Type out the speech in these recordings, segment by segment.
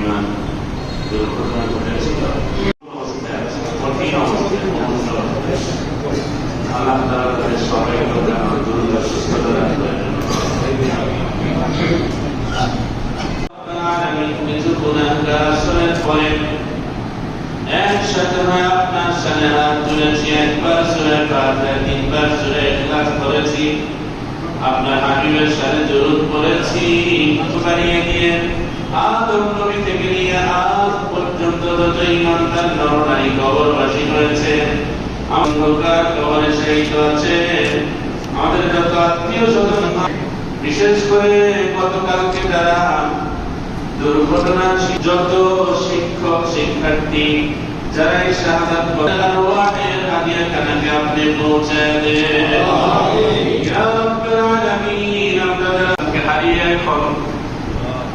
পরিমাণ দুর্ঘটনা ঘটেছিল আপনার সামনে হাত তুলেছি একবার সুরে ফাতিহা তিনবার হাবিবের সাথে দরুদ পড়েছি দিয়ে আদম নবী থেকে নিয়ে আজ পর্যন্ত যত ইমানদার নরনারী কবরবাসী হয়েছে অন্ধকার কবরে শহীদ আছে আমাদের যত আত্মীয় স্বজন বিশেষ করে গতকালকে যারা দুর্ঘটনা যত শিক্ষক শিক্ষার্থী যারা এই শাহাদাত হাদিয়া আপনি পৌঁছে দেন। হারিয়ে এখন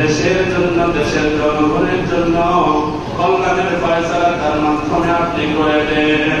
দেশের জন্য দেশের জনগণের জন্য কল্যাণের ফয়সালা তার মাধ্যমে আপনি করে দেন।